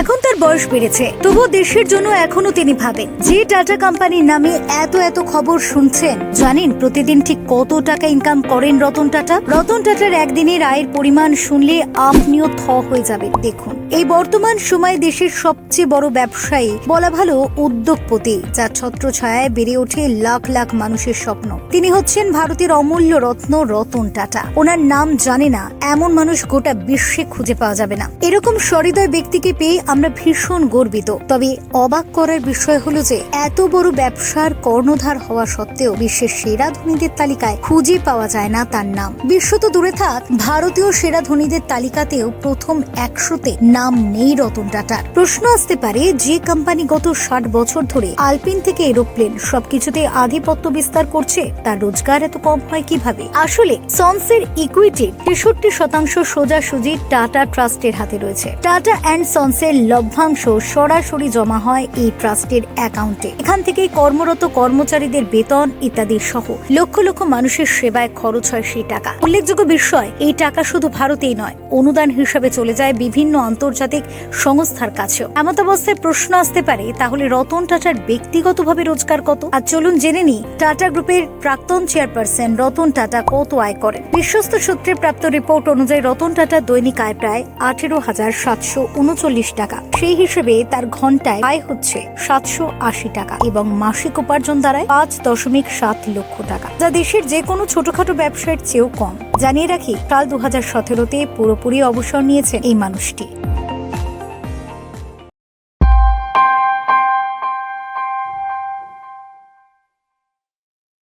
এখন তার বয়স বেড়েছে। তবুও দেশের জন্য এখনও তিনি ভাবেন, যে টাটা কোম্পানির নামে এত এত খবর শুনছেন। জানেন প্রতিদিন ঠিক কত টাকা ইনকাম করেন রতন টাটা? রতন টাটার একদিনের আয়ের পরিমাণ শুনলে আপনিও থ হয়ে যাবেন। দেখুন, এই বর্তমান সময়ে দেশের সবচেয়ে বড় ব্যবসায়ী, বলা ভালো, উদ্যোগপতি, যার ছত্রছায়ায় বেড়ে ওঠে লাখ লাখ মানুষের স্বপ্ন। তিনি হচ্ছেন ভারতের অমূল্য রত্ন রতন টাটা। ওনার নাম জানে না, এমন মানুষ গোটা বিশ্বে খুঁজে পাওয়া যাবে না। এরকম সহৃদয় ব্যক্তিকে পেয়ে আমরা ভীষণ গর্বিত। তবে অবাক করার বিষয় হলো যে, এত বড় ব্যবসার কর্ণধার হওয়া সত্ত্বেও বিশ্বের সেরা ধনীদের তালিকায় খুঁজে পাওয়া যায় না তার নাম। বিশ্ব তো দূরে থাক, ভারতীয় সেরা ধনীদের তালিকাতেও প্রথম একশোতে নাম নেই রতন টাটার। প্রশ্ন আসতে পারে, যে কোম্পানি গত ষাট বছর ধরে আলপিন থেকে এরোপ্লেন সবকিছুতে আধিপত্য বিস্তার করছে, তার রোজগার এত কম হয় কীভাবে? আসলে, সন্সের ইকুইটি তেষট্টি শতাংশ সোজাসুজি টাটা ট্রাস্টের হাতে রয়েছে। টাটা অ্যান্ড সন্সের লভ্যাংশ সরাসরি জমা হয় এই ট্রাস্টের অ্যাকাউন্টে। এখান থেকে কর্মরত কর্মচারীদের বেতন ইত্যাদি সহ লক্ষ লক্ষ মানুষের সেবায় খরচ হয় সেই টাকা। উল্লেখযোগ্য বিষয়, এই টাকা শুধু ভারতেই নয়, অনুদান হিসাবে চলে যায় বিভিন্ন আন্তর্জাতিক সংস্থার কাছেও। এমতাবস্থায় প্রশ্ন আসতে পারে, তাহলে রতন টাটার ব্যক্তিগতভাবে রোজগার কত? আর চলুন জেনে নি টাটা গ্রুপের প্রাক্তন চেয়ারপারসন রতন টাটা কত আয় করেন? বিশ্বস্ত সূত্রে প্রাপ্ত রিপোর্ট অনুযায়ী রতন টাটা দৈনিক আয় প্রায় আঠেরো হাজার সাতশো উনচল্লিশ টাকা। সেই হিসেবে তার ঘন্টায় আয় হচ্ছে সাতশো আশি টাকা এবং মাসিক উপার্জন দাঁড়ায় পাঁচ দশমিক সাত লক্ষ টাকা, যা দেশের যে কোনো ছোটখাটো ব্যবসায়ের চেয়েও কম। জানিয়ে রাখি, কাল দু হাজার সতেরোতে পুরোপুরি অবসর নিয়েছেন এই মানুষটি।